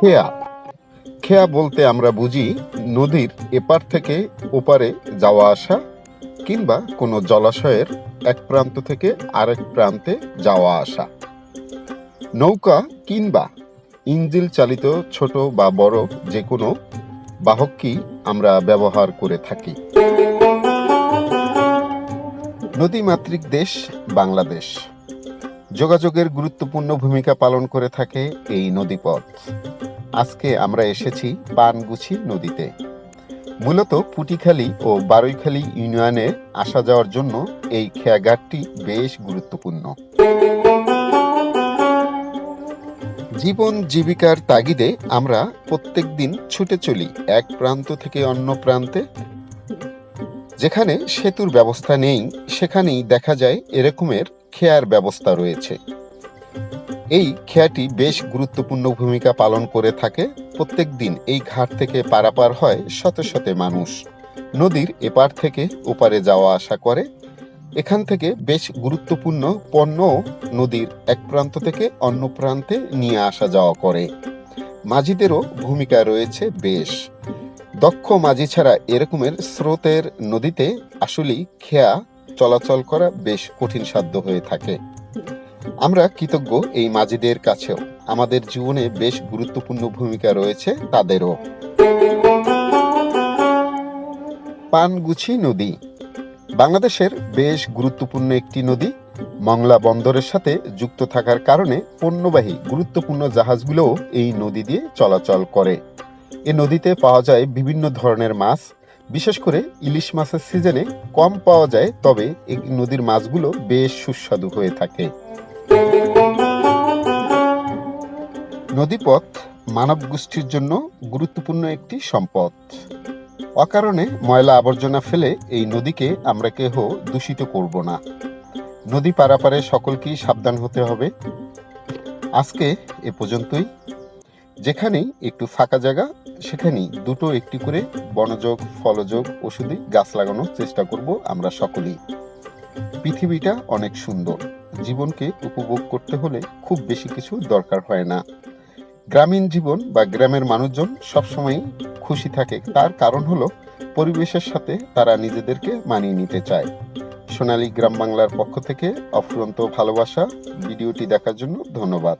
খেয়া। খেয়া বলতে আমরা বুঝি নদীর এপার থেকে ওপারে যাওয়া আসা কিংবা কোনো জলাশয়ের এক প্রান্ত থেকে আরেক প্রান্তে যাওয়া আসা। নৌকা কিংবা ইঞ্জিল চালিত ছোট বা বড় যে কোনো বাহকই আমরা ব্যবহার করে থাকি। নদীমাতৃক দেশ বাংলাদেশ। যোগাযোগের গুরুত্বপূর্ণ ভূমিকা পালন করে থাকে এই নদীপথ। আজকে আমরা এসেছি পানগুছি নদীতে। মূলত পুটিখালী ও বারৈখালী ইউনিয়নে আসা যাওয়ার জন্য এই খেয়াঘাটটি বেশ গুরুত্বপূর্ণ। জীবন জীবিকার তাগিদে আমরা প্রত্যেক দিন ছুটে চলি এক প্রান্ত থেকে অন্য প্রান্তে। যেখানে সেতুর ব্যবস্থা নেই, সেখানেই দেখা যায় এরকমের খেয়ার ব্যবস্থা রয়েছে। এই খেয়াটি বেশ গুরুত্বপূর্ণ ভূমিকা পালন করে থাকে। প্রত্যেক দিন এই ঘাট থেকে পারাপার হয় শত শত মানুষ। নদীর এপার থেকে ওপারে যাওয়া আসা করে। এখান থেকে বেশ গুরুত্বপূর্ণ পণ্য নদীর এক প্রান্ত থেকে অন্য প্রান্তে নিয়ে আসা যাওয়া করে। মাঝিদেরও ভূমিকা রয়েছে বেশ। দক্ষ মাঝি ছাড়া এরকমের স্রোতের নদীতে আসলেই খেয়া চলাচল করা বেশ কঠিন সাধ্য হয়ে থাকে। আমরা কৃতজ্ঞ এই মাঝিদের কাছেও। আমাদের জীবনে বেশ গুরুত্বপূর্ণ ভূমিকা রয়েছে তাদেরও। পানগুছি নদী। বাংলাদেশের বেশ গুরুত্বপূর্ণ একটি নদী। মংলা বন্দরের সাথে যুক্ত থাকার কারণে পণ্যবাহী গুরুত্বপূর্ণ জাহাজগুলোও এই নদী দিয়ে চলাচল করে। এ নদীতে পাওয়া যায় বিভিন্ন ধরনের মাছ। বিশেষ করে ইলিশ মাছের সিজনে কম পাওয়া যায়, তবে এই নদীর মাছগুলো বেশ সুস্বাদু হয়ে থাকে। নদীপথ মানব গোষ্ঠীর জন্য গুরুত্বপূর্ণ একটি সম্পদ। অকারণে ময়লা আবর্জনা ফেলে এই নদীকে আমরা কেহ দূষিত করব না। নদী পারাপারে সকলকেই সাবধান হতে হবে। আজকে এ পর্যন্তই। যেখানেই একটু ফাঁকা জায়গা, সেখানেই দুটো একটি করে বনযোগ, ফলযোগ, ওষুধি গাছ লাগানোর চেষ্টা করব আমরা সকলেই। পৃথিবীটা অনেক সুন্দর। জীবনকে উপভোগ করতে হলে খুব বেশি কিছু দরকার হয় না। গ্রামীণ জীবন বা গ্রামের মানুষজন সবসময় খুশি থাকে। তার কারণ হলো পরিবেশের সাথে তারা নিজেদেরকে মানিয়ে নিতে চায়। সোনালী গ্রাম বাংলার পক্ষ থেকে অফুরন্ত ভালোবাসা। ভিডিওটি দেখার জন্য ধন্যবাদ।